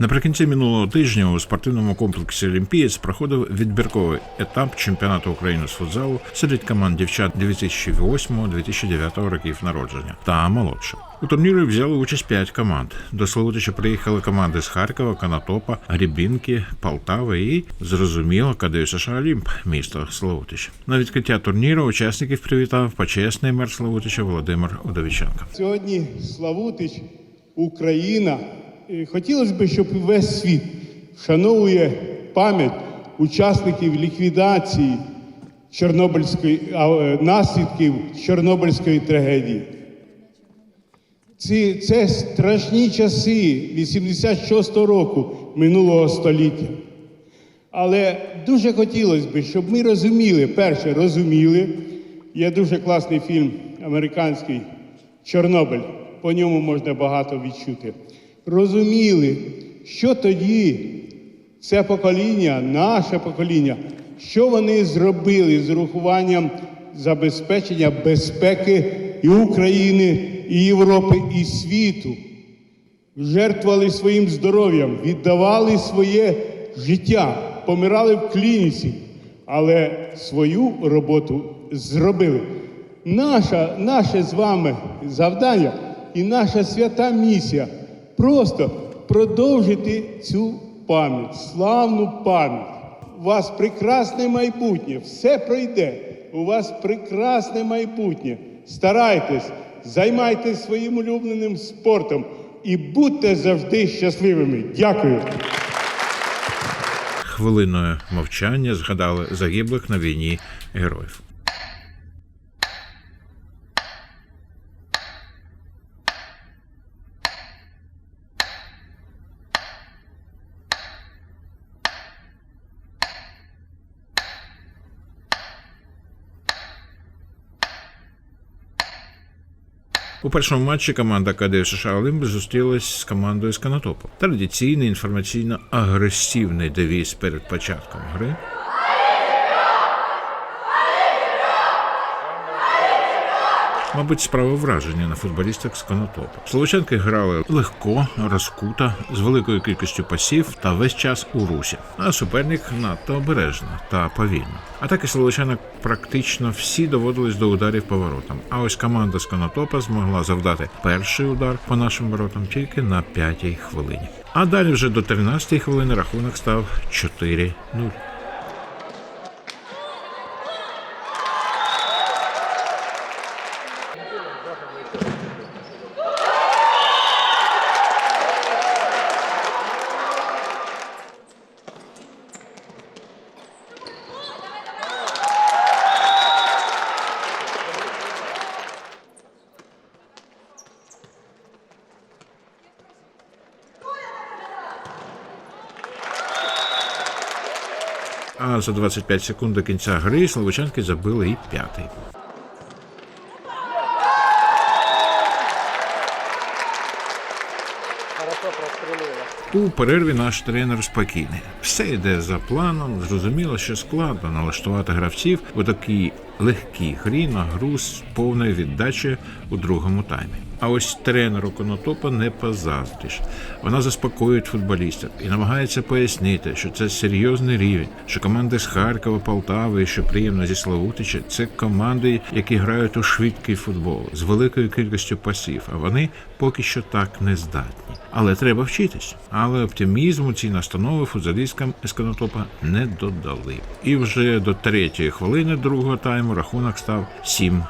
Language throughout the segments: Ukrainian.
Наприкінці минулого тижня у спортивному комплексі Олімпієць проходив відбірковий етап чемпіонату України з футзалу серед команд дівчат 2008-2009 років народження та молодше. У турнірі взяли участь п'ять команд. До Славутича приїхали команди з Харкова, Конотопа, Грібінки, Полтави і зрозуміло КДЮ США Олімп, місто Славутич. На відкриття турніру учасників привітав почесний мер Славутича Володимир Удовіченко. Сьогодні Славутич, Україна. Хотілося б, щоб весь світ вшановує пам'ять учасників ліквідації Чорнобильської е, наслідків Чорнобильської трагедії. Ці, це страшні часи 86-го року минулого століття. Але дуже хотілося б, щоб ми розуміли, перше, розуміли. Є дуже класний фільм американський Чорнобиль. По ньому можна багато відчути. Розуміли, що тоді це покоління, наше покоління, що вони зробили з урахуванням забезпечення безпеки і України, і Європи, і світу жертвували своїм здоров'ям, віддавали своє життя, помирали в клініці, але свою роботу зробили. Наша, наше з вами завдання і наша свята місія просто продовжити цю пам'ять, славну пам'ять. У вас прекрасне майбутнє, все пройде. У вас прекрасне майбутнє. Старайтесь, займайтесь своїм улюбленим спортом і будьте завжди щасливими. Дякую. Хвилиною мовчання згадали загиблих на війні героїв. У першому матчі команда КД США Олимп зустрілась з командою з Канатопу. Традиційний інформаційно-агресивний девіз перед початком гри. Мабуть, справа враження на футболістах з Конотопа. Словачанки грали легко, розкуто, з великою кількістю пасів та весь час у русі. А суперник надто обережно та повільно. Атаки словачанок практично всі доводились до ударів по воротам. А ось команда з Конотопа змогла завдати перший удар по нашим воротам тільки на п'ятій хвилині. А далі вже до 13-ї хвилини рахунок став 4-0. А за 25 секунд до кінця гри словачанки забили і п'ятий. У перерві наш тренер спокійний. Все йде за планом. Зрозуміло, що складно налаштувати гравців у такій легкій грі на гру з повною віддачею у другому таймі. А ось тренеру Конотопа не позаздриш. Вона заспокоює футболістів і намагається пояснити, що це серйозний рівень, що команди з Харкова, Полтави, що приємно зі Славутича, це команди, які грають у швидкий футбол з великою кількістю пасів. А вони поки що так не здатні. Але треба вчитись. Але оптимізму ці настанови футзалісткам із Конотопа не додали. І вже до третьої хвилини другого тайму рахунок став 7-0.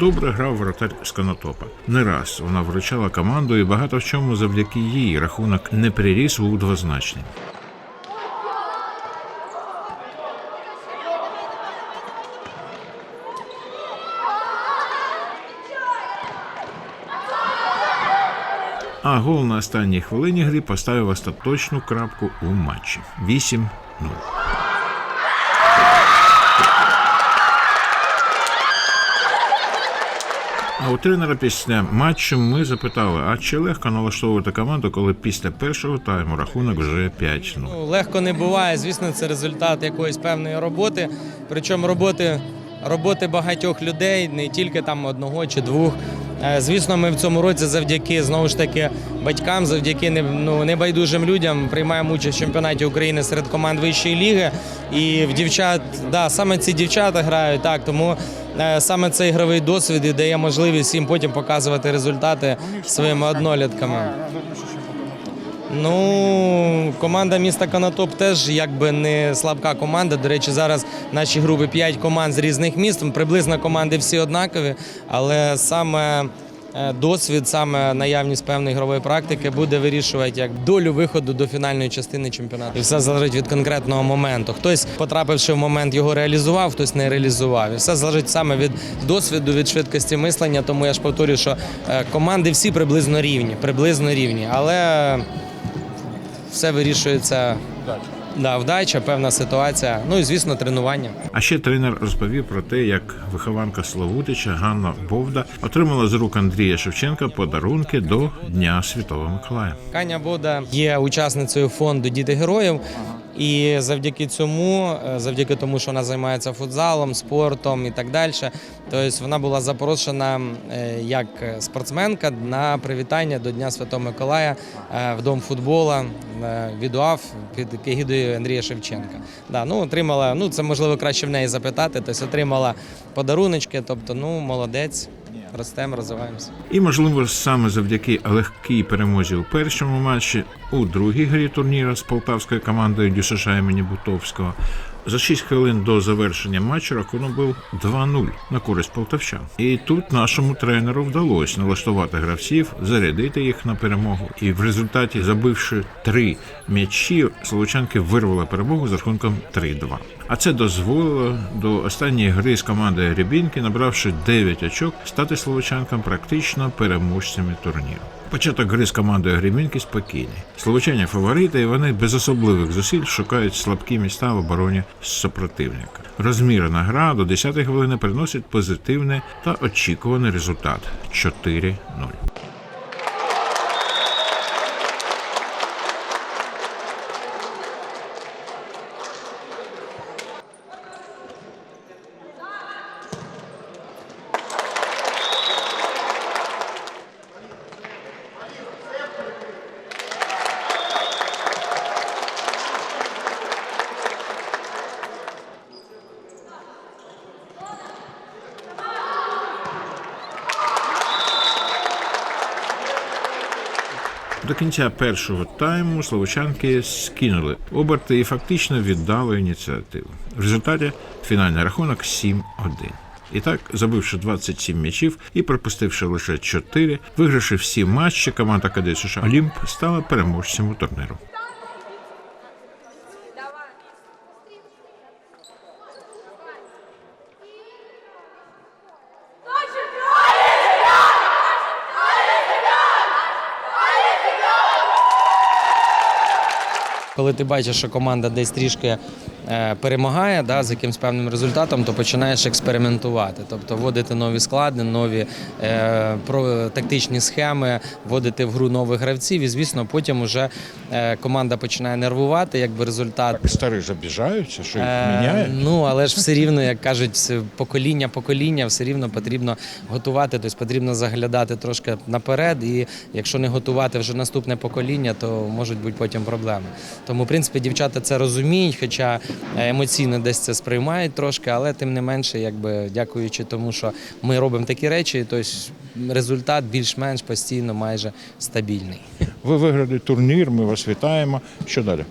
Добре грав воротар з Конотопа. Не раз вона вручала команду, і багато в чому завдяки їй рахунок не приріс у двозначний. А гол на останній хвилині гри поставив остаточну крапку у матчі 8-0. А у тренера після матчу ми запитали, а чи легко налаштовувати команду, коли після першого тайму рахунок вже 5-0? Ну, Легко не буває. Звісно, це результат якоїсь певної роботи. Причому роботи, роботи багатьох людей, не тільки там одного чи двох. Е, Звісно, ми в цьому році завдяки знову ж таки батькам, завдяки ну, небайдужим людям приймаємо участь в чемпіонаті України серед команд вищої ліги. І в дівчат, да, саме ці дівчата грають так, тому е, саме цей ігровий досвід і дає можливість їм потім показувати результати своїми однолітками. Ну, команда міста Конотоп теж якби не слабка команда. До речі, зараз в нашій групі 5 команд з різних міст. Приблизно команди всі однакові, але саме е, досвід, саме наявність певної ігрової практики буде вирішувати як долю виходу до фінальної частини чемпіонату. І все залежить від конкретного моменту. Хтось, потрапивши в момент, його реалізував, хтось не реалізував. І все залежить саме від досвіду, від швидкості мислення. Тому я ж повторюю, що е, команди всі приблизно рівні, приблизно рівні, але все вирішується. Да, вдача, певна ситуація. Ну і звісно, тренування. А ще тренер розповів про те, як вихованка Славутича Ганна Бовда отримала з рук Андрія Шевченка подарунки до Дня Святого Миколая. Каня Бовда є учасницею фонду Діти героїв. І завдяки цьому, е, завдяки тому, що вона займається футзалом, спортом і так далі, тобто вона була запрошена е, як спортсменка на привітання до Дня Святого Миколая е, в Дом футбола е, від УАФ під егідою Андрія Шевченка. Да, ну, отримала, ну це можливо краще в неї запитати. Тобто отримала подаруночки, тобто, ну молодець, ростемо, розвиваємося. І, можливо, саме завдяки легкій перемозі у першому матчі у другій грі турніру з полтавською командою ДЮСШ імені Бутовського. За 6 хвилин до завершення матчу рахунок був 2-0 на користь полтавчан. І тут нашому тренеру вдалося налаштувати гравців, зарядити їх на перемогу. І в результаті, забивши три м'ячі, словочанки вирвали перемогу з рахунком 3-2. А це дозволило до останньої гри з командою Рябінки, набравши 9 очок, стати словочанкам практично переможцями турніру. Початок гри з командою Гремінки спокійний. Словочання фаворити, і вони без особливих зусиль шукають слабкі міста в обороні супротивника. Розмірена гра до 10-ї хвилини приносить позитивний та очікуваний результат 4-0. До кінця першого тайму словочанки скинули оберти і фактично віддали ініціативу. В результаті фінальний рахунок 7-1. І так, забивши 27 м'ячів і пропустивши лише 4, вигравши всі матчі, команда КД США Олімп стала переможцем у турніру. Коли ти бачиш, що команда десь трішки е, перемагає да, з якимось певним результатом, то починаєш експериментувати. Тобто вводити нові склади, нові е, про, тактичні схеми, вводити в гру нових гравців. І звісно, потім вже е, команда починає нервувати, якби результат. Старі ж обіжаються, що їх Е, міняють. Ну, але ж все рівно, як кажуть, покоління покоління, все рівно потрібно готувати, тобто потрібно заглядати трошки наперед. І якщо не готувати вже наступне покоління, то можуть бути потім проблеми. Тому, в принципі, дівчата це розуміють, хоча е, емоційно десь це сприймають трошки, але тим не менше, якби дякуючи тому, що ми робимо такі речі, тобто результат більш-менш постійно майже стабільний. Ви виграли турнір, ми вас вітаємо. Що далі?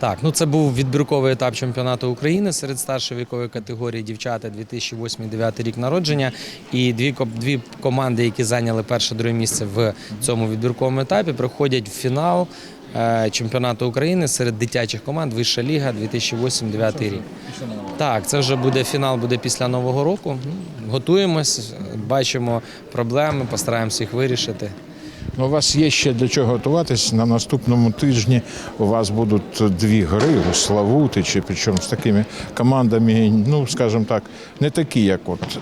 Так, ну це був відбірковий етап чемпіонату України серед старшої вікової категорії дівчата 2008-2009 рік народження. І дві дві команди, які зайняли перше друге місце в цьому відбірковому етапі, проходять в фінал чемпіонату України серед дитячих команд Вища ліга 2008-2009 рік. Так, це вже буде фінал, буде після нового року. Готуємось, бачимо проблеми, постараємося їх вирішити. У вас є ще для чого готуватись. На наступному тижні у вас будуть дві гри у Славутичі, причому з такими командами, ну скажімо так, не такі, як от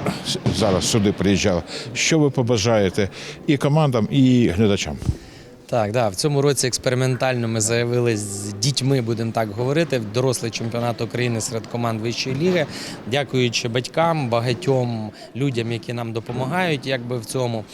зараз сюди приїжджали. Що ви побажаєте і командам, і глядачам? Так, да, в цьому році експериментально ми заявили з дітьми, будемо так говорити, дорослий чемпіонат України серед команд вищої ліги, дякуючи батькам, багатьом людям, які нам допомагають, якби в цьому,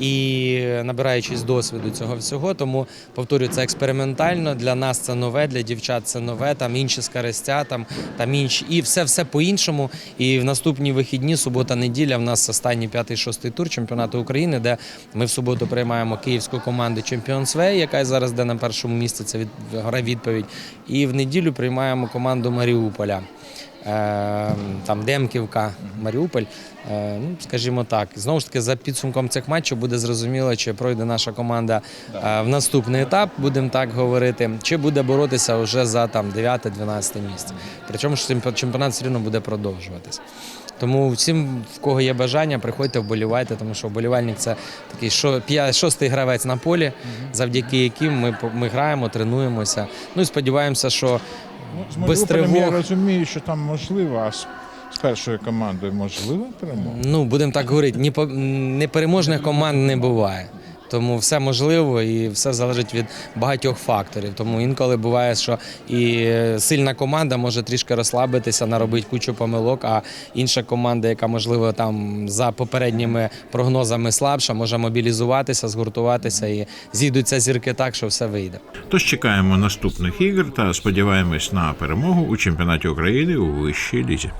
і набираючись досвіду цього всього. Тому повторюю, це експериментально. Для нас це нове, для дівчат це нове. Там інші скарестя, там, там інші, і все все по-іншому. І в наступні вихідні, субота, неділя, в нас останній п'ятий шостий тур чемпіонату України, де ми в суботу приймаємо київську команду Чемпіон Свей, яка зараз де на першому місці. Це від гра відповідь. І в неділю приймаємо команду Маріуполя. Е, Там Демківка, Маріуполь. Е, Ну, скажімо так, знову ж таки, за підсумком цих матчів буде зрозуміло, чи пройде наша команда е, в наступний етап, будемо так говорити, чи буде боротися вже за там 9-12 місце. Причому чемпі- чемпіонат все одно буде продовжуватись. Тому всім, в кого є бажання, приходьте, вболівайте, тому що вболівальник це такий шо- п'я- шостий гравець на полі, завдяки яким ми, ми граємо, тренуємося. Ну і сподіваємося, що ну, без Маріуполем я розумію, що там можливо, з, першою командою можлива перемога. Ну, будемо так говорити, ні по- непереможних команд не буває. Тому все можливо і все залежить від багатьох факторів. Тому інколи буває, що і сильна команда може трішки розслабитися, наробити кучу помилок, а інша команда, яка можливо там за попередніми прогнозами слабша, може мобілізуватися, згуртуватися і зійдуться зірки так, що все вийде. Тож чекаємо наступних ігор та сподіваємось на перемогу у чемпіонаті України у вищій лізі.